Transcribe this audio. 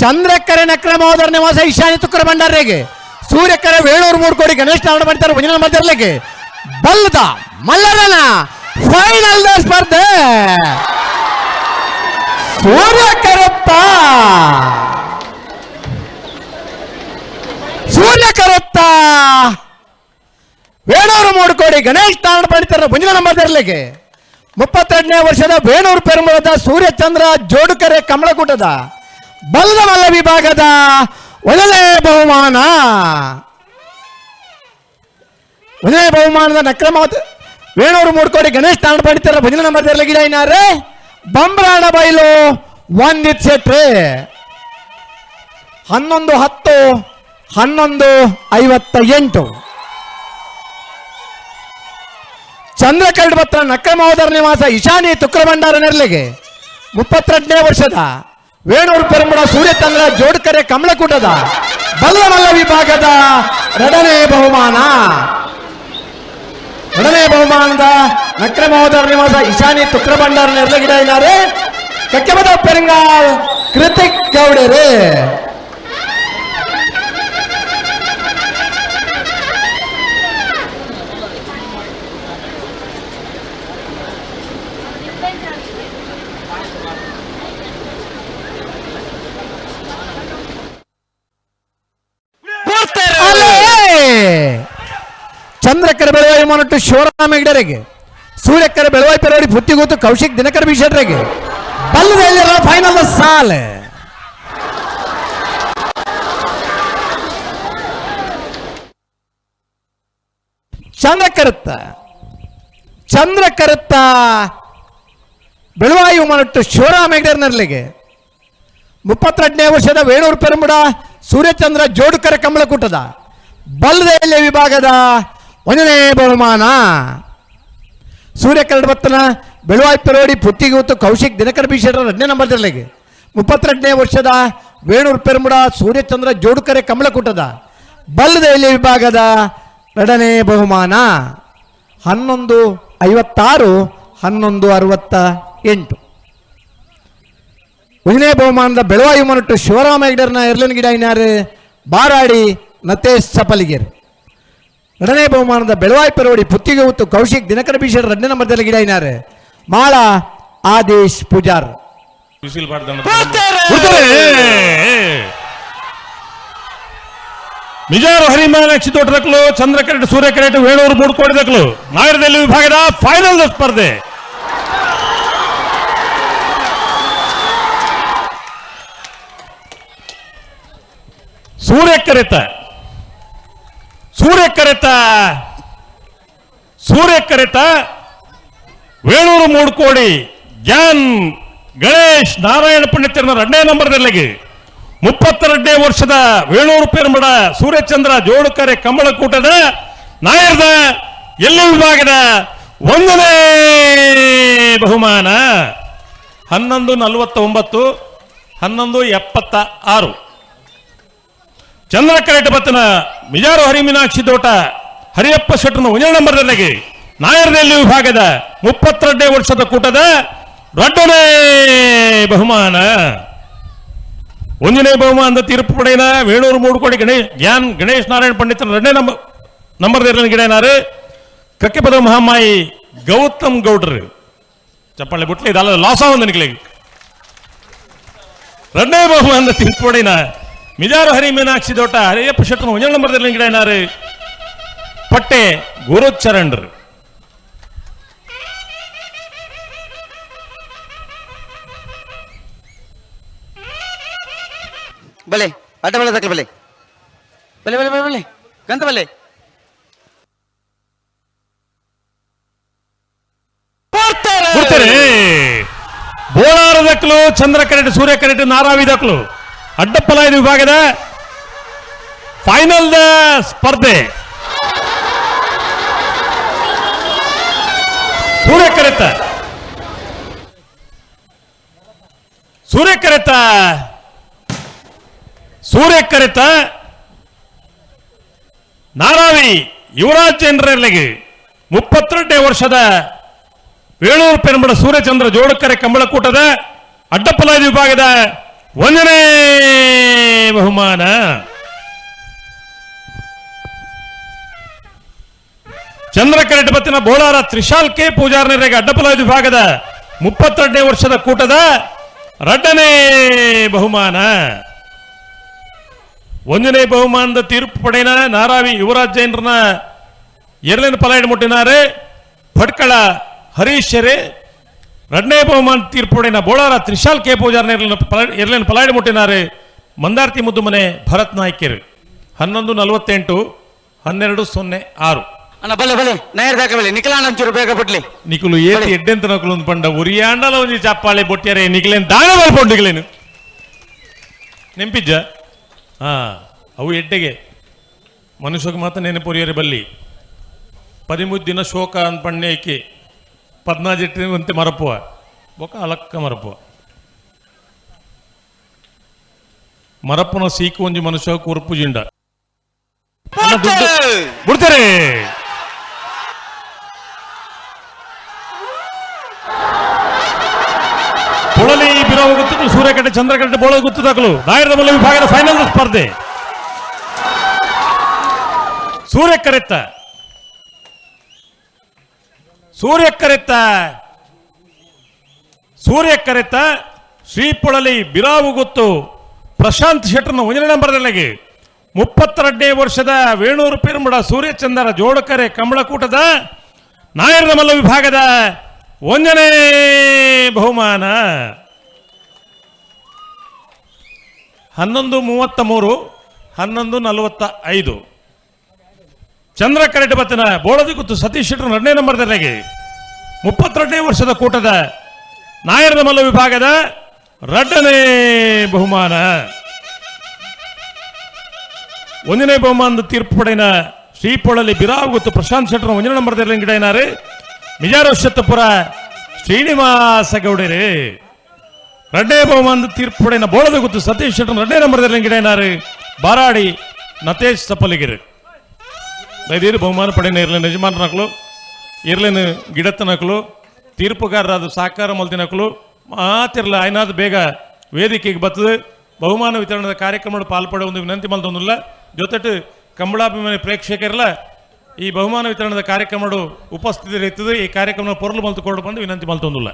ಚಂದ್ರಕ್ಕರೆ ನಕ್ರ ಮಹೋದರ ನಿವಾಸ ಈಶಾನ್ಯ ತುಕ್ಕರ ಭಂಡಾರಿಗೆ, ಸೂರ್ಯಕರೆ ವೇಣೂರು ಮೂರು ಕೋಡಿ ಗಣೇಶ ನಾರಾಯಣ ಮಾಡ್ತಾರೆ ಭಜನ ಮಧ್ಯರ್ಲಿಕ್ಕೆ ಬಲ್ಲದ ಮಲ್ಲರನ ಫೈನಲ್ ಸ್ಪರ್ಧೆ. ಸೂರ್ಯಕರಪ್ಪ ಸೂರ್ಯಕರತ್ತ. ವೇಣೂರು ಮೂರು ಕೋಡಿ ಗಣೇಶ್ ನಾರಾಯಣ ಪಂಡಿತರ ಭಂಜನ ಮಧ್ಯರ್ಲಿಕ್ಕೆ ಮುಪ್ಪತ್ತೆರಡನೇ ವರ್ಷದ ವೇಣೂರು ಪೆರುಮಳದ ಸೂರ್ಯಚಂದ್ರ ಜೋಡುಕರೆ ಕಮಲಕೂಟದ ಬಲ್ಲದ ಮಲ್ಲ ವಿಭಾಗದ ಒಂದನೇ ಬಹುಮಾನ. ಒಂದನೇ ಬಹುಮಾನದ ನಕ್ರಮ ವೇಣೂರು ಮೂಡ್ಕೋಡಿ ಗಣೇಶ್ ತಾಂಡ್ ಪಡಿತಾರ. ಭಜನ ನಂಬರ್ ಗಿಡ ಏನಾರೆ ಬಂಬ್ರಾಣ ಬೈಲು ಒಂದಿತ್ ಶೆಟ್ರಿ. ಹನ್ನೊಂದು ಹತ್ತು, ಹನ್ನೊಂದು ಐವತ್ತ ಎಂಟು ಚಂದ್ರಕಲ್ಡ್ ಪತ್ರ ನಕ್ರಮಹೋದರ ನಿವಾಸ ಈಶಾನಿ ತುಕ್ರಭಂಡಾರ ನೆರಳಿಗೆ ಮುಪ್ಪತ್ತೆರಡನೇ ವರ್ಷದ. ವೇಣೂರು ಪೆರುಂಬಡ ಸೂರ್ಯಚಂದ್ರ ಜೋಡ್ಕರೆ ಕಮಲಕೂಟದ ಬಲ್ಲಮಲ್ಲ ವಿಭಾಗದ ಎರಡನೇ ಬಹುಮಾನ ಎರಡನೇ ಬಹುಮಾನದ ನಕ್ರಮಹೋದರ ನಿವಾಸ ಈಶಾನಿ ತುಕ್ರ ಭಂಡಾರ ನೆರಳಿಗಿಡ ಇದ್ದಾರೆ ಕಕ್ಕೆಬದ ಪೆರಂಗಾಲ್ ಕೃತಿಕ್ ಗೌಡರೇ ಚಂದ್ರಕರ ಬೆಳವಾಯಿ ಮೊನಟ್ಟು ಶಿವರಾಮ ಹೆಗ್ಡರಿಗೆ, ಸೂರ್ಯಕರ ಬೆಳವಾಯಿ ಪೆರಡಿ ಗೊತ್ತು ಕೌಶಿಕ್ ದಿನಕರ ಬಿಷಟ್ರೆಗೆ ಬಲ್ಲದ ಫೈನಲ್ ಸಾಲ್. ಚಂದ್ರಕರುತ್ತ ಚಂದ್ರಕರುತ್ತ ಬೆಳವಾಯು ಮೊನಟ್ಟು ಶಿವರಾಮ ಹೆಗ್ಡರ್ನರ್ಲಿಗೆ ಮುಪ್ಪತ್ತೆರಡನೇ ವರ್ಷದ ವೇಣೂರು ಪೆರುಂಬುಡ ಸೂರ್ಯಚಂದ್ರ ಜೋಡುಕರ ಕಮಲಕೂಟದ ಬಲ್ಲದೆಯಲ್ಲಿ ವಿಭಾಗದ ಒಂದನೇ ಬಹುಮಾನ. ಸೂರ್ಯ ಬತ್ತನ, ಬೆಳುವಾಯ್ ಪೆರೋಡಿ ಪುತ್ತಿಗೂತು ಕೌಶಿಕ್, ದಿನಕರ ಬೀಶರ ಹದಿನೇ ನಂಬರ್ ಜಿಲ್ಲೆಗೆ ಮುಪ್ಪತ್ತೆರಡನೇ ವರ್ಷದ ವೇಣೂರು ಪೆರ್ಮುಡ, ಸೂರ್ಯಚಂದ್ರ, ಜೋಡುಕರೆ, ಕಮಲಕೂಟದ. ಬಲ್ಲದೆಲೆ ವಿಭಾಗದ ಎರಡನೇ ಬಹುಮಾನ? ಹನ್ನೊಂದು ಐವತ್ತಾರು, ಹನ್ನೊಂದು ಅರವತ್ತ ಎಂಟು. ಒಂದನೇ ಬಹುಮಾನದ ಬೆಳವಾಯು ಮನಟ್ಟು ಶಿವರಾಮ ಹೆಗ್ಡರ್ನ ಎರ್ಲನ್ ಗಿಡ ಇನ್ನಾರು ಬಾರಾಡಿ ನತೇಶ್ ಚಪಲಿಗೇರ್ ಎರಡನೇ ಬಹುಮಾನದ ಬೆಳವಾಯಿ ಪೆರೋಡಿ ಪುತ್ತಿಗೆ ಉತ್ತು ಕೌಶಿಕ್ ದಿನಕರ ಬೀಶರ್ ಎರಡನೇ ನಂಬರ್ದಲ್ಲಿ ಗಿಡ ಇನಾರೆ. ಮಾಳ ಆದೇಶ್ ಪೂಜಾರ್. ಬಿಸಿಲು ಬಾರ್ದಣ್ಣ ಮಿಜಾರು ಹರಿಮಾನಾಕ್ಷಿ ತೋಟದಕ್ಲು ಚಂದ್ರಕರೆಟ್ ಸೂರ್ಯಕರೆಟ್ ವೇಣೂರು ಮೂಡ್ಕೋಡಿದಕ್ಲು. ನಾಯರದಲ್ಲಿ ವಿಭಾಗದ ಫೈನಲ್ ಸ್ಪರ್ಧೆ. ಸೂರ್ಯಕರೆತ ಸೂರ್ಯಕರೆತ ಸೂರ್ಯಕರೆತ ವೇಣೂರು ಮೂಡ್ಕೋಡಿ. ಜ್ಞಾನ್ ಗಣೇಶ್ ನಾರಾಯಣ ಪಂಡಿತರನ ಎರಡನೇ ನಂಬರ್ದಲ್ಲಿಗೆ ಮುಪ್ಪತ್ತೆರಡನೇ ವರ್ಷದ ವೇಣೂರು ಪೆರುಮಡ ಸೂರ್ಯಚಂದ್ರ ಜೋಡುಕರೆ ಕಮಲಕೂಟದ ನಾಯರ್ದ ಎಲ್ಲಿ ವಿಭಾಗದ ಒಂದನೇ ಬಹುಮಾನ? ಹನ್ನೊಂದು ನಲವತ್ತೊಂಬತ್ತು, ಹನ್ನೊಂದು ಎಪ್ಪತ್ತ ಆರು ಚಂದ್ರಕರೆಟ್ ಬತ್ತನ ಮಿಜಾರು ಹರಿಮೀನಾಕ್ಷಿ ತೋಟ ಹರಿಯಪ್ಪ ಶೆಟ್ಟನ ಒಂದನೇ ನಂಬರ್ದಲ್ಲಿಗೆ ನಾಯರ್ನಲ್ಲಿ ವಿಭಾಗದ ಮುಪ್ಪತ್ತೆರಡನೇ ವರ್ಷದ ಕೂಟದ ದೊಡ್ಡನೇ ಬಹುಮಾನ. ಒಂದನೇ ಬಹುಮಾನದ ತೀರ್ಪು ಪಡೆಯಿನ ವೇಣೂರು ಮೂಡುಕೋಡಿ ಗಣೇಶ್ ಜ್ಞಾನ್ ಗಣೇಶ್ ನಾರಾಯಣ ಪಂಡಿತನ ಎರಡನೇ ನಂಬರ್ ನಂಬರ್ದಲ್ಲಿ ಗಿಡನಾರು. ಕಕ್ಕೆಪದ ಮಹಾಮಾಯಿ ಗೌತಮ್ ಗೌಡ್ರು. ಚಪ್ಪಾಳೆ ಬಿಟ್ಲಿ, ಇದಲ್ಲ ಲಾಸ ಒಂದು ನಿಕ್ಲಿಗೆ ಎರಡನೇ ಬಹುಮಾನದ ತೀರ್ಪು ಪಡೆಯಿನ ಮಿಜಾರು ಹರಿ ಮೀನಾಕ್ಷಿ ದೋಟ ಹರಿಯಪ್ಪ ಶೆಟ್ಟನ ಒಂದನೇ ನಂಬರ್ದಲ್ಲಿ ಗಿಡನಾರು ಪಟ್ಟೆ ಗುರುಚರಣರು ಬಲೆ ಅಡ್ಡ ಬಲೆ ತಕ್ಕಲ ಬಲೆ ಬಲೆ ಬಲೆ ಬಲೆ ಬಲೆ ಗಂತ ಬಲೆ ಬಿಡ್ತಾರೆ ಬೋಳಾರದಕ್ಲು ಚಂದ್ರ ಕರೆಟ್ ಸೂರ್ಯ ಕರೆಟ್ ನಾರಾವಿ ದಕ್ಲು ಅಡ್ಡಪ್ಪಲ ವಿಭಾಗದ ಫೈನಲ್ ದ ಸ್ಪರ್ಧೆ. ಸೂರ್ಯ ಕರೆತ ಸೂರ್ಯ ಕರೆತ ಸೂರ್ಯ ಕರೆತ ನಾರಾವಿ ಯುವರಾಜ್ ಚಂದ್ರಲ್ಲಿಗೆ ಮುಪ್ಪತ್ತೆರಡನೇ ವರ್ಷದ ವೇಳೂರು ಪೆರುಂಬಡ ಸೂರ್ಯಚಂದ್ರ ಜೋಡಕರೆ ಕಂಬಳಕೂಟದ ಅಡ್ಡಪಲಾಯದ ವಿಭಾಗದ ಒಂದನೇ ಬಹುಮಾನ. ಚಂದ್ರಕರೆಟ್ ಬತ್ತಿನ ಬೋಳಾರ ತ್ರಿಶಾಲ್ ಕೆ ಪೂಜಾರನಿಗೆ ಅಡ್ಡಪಲ ವಿಭಾಗದ ಮುಪ್ಪತ್ತೆರಡನೇ ವರ್ಷದ ಕೂಟದ ರಡ್ಡನೇ ಬಹುಮಾನ. ಒಂದನೇ ಬಹುಮಾನದ ತೀರ್ಪು ಪಡೆಯನ ನಾರಾವಿ ಯುವರಾಜ್ ಜೈನರನ್ನ ಎರಲಿನ ಪಲಾಯ್ಡು ಮುಟ್ಟಿನಾರೆ ಭಟ್ಕಳ ಹರೀಶ್ ಶೆರೆ ಎರಡನೇ ಬಹುಮಾನ ತೀರ್ಪು ಪಡೆನ ಬೋಳಾರ ತ್ರಿಶಾಲ್ ಕೆ ಪೂಜಾರನ ಎರಲಿನ ಪಲಾಯಡ್ ಮುಟ್ಟಿನಾರೆ ಮಂದಾರ್ತಿ ಮುದ್ದು ಮನೆ ಭರತ್ ನಾಯ್ಕರು. ಹನ್ನೊಂದು ನಲವತ್ತೆಂಟು ಹನ್ನೆರಡು ಸೊನ್ನೆ ಆರು. ಅಣ್ಣ ಬಲೆ ಬಲೆ ನಾಯರ್ ದಾಖಲೆ ಬಲೆ ನಿಖಿಲಾಣ ಒಂಚೂರು ಬೇಗ ಬಿಡ್ಲಿ. ನಿಕುಲು ಏತಿ ಎಡ್ಡೆಂತ ನಕಲು ಒಂದು ಪಂಡ. ಉರಿಯಾಂಡಲ ಒಂಜಿ ಚಪ್ಪಾಳೆ ಬೊಟ್ಟ್ಯಾರೆ ನಿಕ್ಲೇನ್ ದಾನ ಬಲ್ಪೊಂಡಿಗ್ಲೇನು ನೆಂಪಿಜ್ಜ ಹಾ ಅವು ಎಡ್ಡೆಗೆ. ಮನುಷ್ಯಗೆ ಮಾತ್ರ ನೆನಪುರಿಯರೆ ಬಲ್ಲಿ. ಪದಿಮೂರು ದಿನ ಶೋಕ ಅನ್ಪಣ್ಣೆ ಏಕೆ ಪದ್ನಾಜೆಟ್ಟಿನಂತೆ ಮರಪುವ ಬೊಕ ಅಲಕ್ಕ ಮರಪುವ ಮರಪ್ಪನ ಸೀಕು ಒಂಜಿ ಮನುಷ್ಯ ಕುರುಪು ಜಿಂಡ ಬಿಡ್ತಾರೆ ಪೊಳಲಿ ಬಿರವ ಗುತ್ತುಗಳು ಸೂರ್ಯಕಟ್ಟೆ ಚಂದ್ರಕಟ್ಟೆ ಬೋಳ ಗುತ್ತುದಾಗಲು ದಾಯರದ ಮಲ್ಲ ವಿಭಾಗದ ಫೈನಲ್ ಸ್ಪರ್ಧೆ ಸೂರ್ಯಕ್ಕರೆತ್ತ ಸೂರ್ಯ ಕರೆತ ಶ್ರೀಪುಳಲಿ ಬಿರಾವು ಗೊತ್ತು. ಪ್ರಶಾಂತ್ ಶೆಟ್ಟರ್ನ ಒಂದನೇ ನಂಬರ್ದಲ್ಲಿಗೆ ಮುಪ್ಪತ್ತೆರಡನೇ ವರ್ಷದ ವೇಣೂರು ಪಿರುಮುಡ ಸೂರ್ಯಚಂದ್ರ ಜೋಡಕರೆ ಕಮಳಕೂಟದ ನಾಯರದ ಮಲ್ಲ ವಿಭಾಗದ ಒಂದನೇ ಬಹುಮಾನ. ಹನ್ನೊಂದು ಮೂವತ್ತ ಮೂರು, ಹನ್ನೊಂದು ನಲವತ್ತ ಐದು. ಚಂದ್ರ ಕರೆಟ್ ಬತ್ತನ ಬೋಳದಿ ಕುತ್ತು ಸತೀಶ್ ಶೆಟ್ಟರ್ ಎರಡನೇ ನಂಬರ್ದಲ್ಲಿಗೆ ಮುಪ್ಪತ್ತೆರಡನೇ ವರ್ಷದ ಕೂಟದ ನಾಯರದ ಮಲ್ಲ ವಿಭಾಗದ ಎರಡನೇ ಬಹುಮಾನ ಒಂದನೇ ಬಹುಮಾನದ ತೀರ್ಪು ಪಡೆನ ಶ್ರೀಪೊಳಲಿ ಬಿರಾವ್ ಗೊತ್ತು ಪ್ರಶಾಂತ್ ಶೆಟ್ಟರ್ ಒಂದನೇ ನಂಬರ್ದಲ್ಲಿ ಗಿಡನಾರು ಮಿಜಾರೋಷತ್ತಪುರ ಶ್ರೀನಿವಾಸ ಗೌಡರೇ ಎರಡನೇ ಬಹುಮಾನದ ತೀರ್ಪು ಪಡೆನ ಬೋಳದ ಗೊತ್ತು ಸತೀಶ್ ಶೆಟ್ಟರ್ ಎರಡನೇ ನಂಬರ್ದಲ್ಲಿ ಗಿಡನಾರು ಬಾರಾಡಿ ನತೇಶ್ ಸಪ್ಪಲಿಗಿರಿ ದಯದೀರು ಬಹುಮಾನ ಪಡೆನ ಇರ್ಲೇನು ಯಜಮಾನನಕಲು ಇರ್ಲೇನು ಗಿಡತ್ತನಕಲು ತೀರ್ಪುಗಾರರಾದ ಸಹಕಾರ ಮಲ್ತಿನಕಲು ಮಾತಿರ್ಲ, ಆಯ್ನಾದ ಬೇಗ ವೇದಿಕೆಗೆ ಬರ್ತದೆ. ಬಹುಮಾನ ವಿತರಣದ ಕಾರ್ಯಕ್ರಮ ಪಾಲ್ಪಡೆ ಒಂದು ವಿನಂತಿ ಮಲ್ದೊಂದಿಲ್ಲ ಜೊತೆಟು ಕಂಬಳಾಭಿಮಾನಿ ಪ್ರೇಕ್ಷಕರೆಲ್ಲ, ಈ ಬಹುಮಾನ ವಿತರಣದ ಕಾರ್ಯಕ್ರಮ ಉಪಸ್ಥಿತಿ ಇರ್ತದೆ ಈ ಕಾರ್ಯಕ್ರಮ ಪೊರಲು ಮಲ್ತುಕೊಂಡು ಬಂದು ವಿನಂತಿ ಮಲ್ತೊಂದಿಲ್ಲ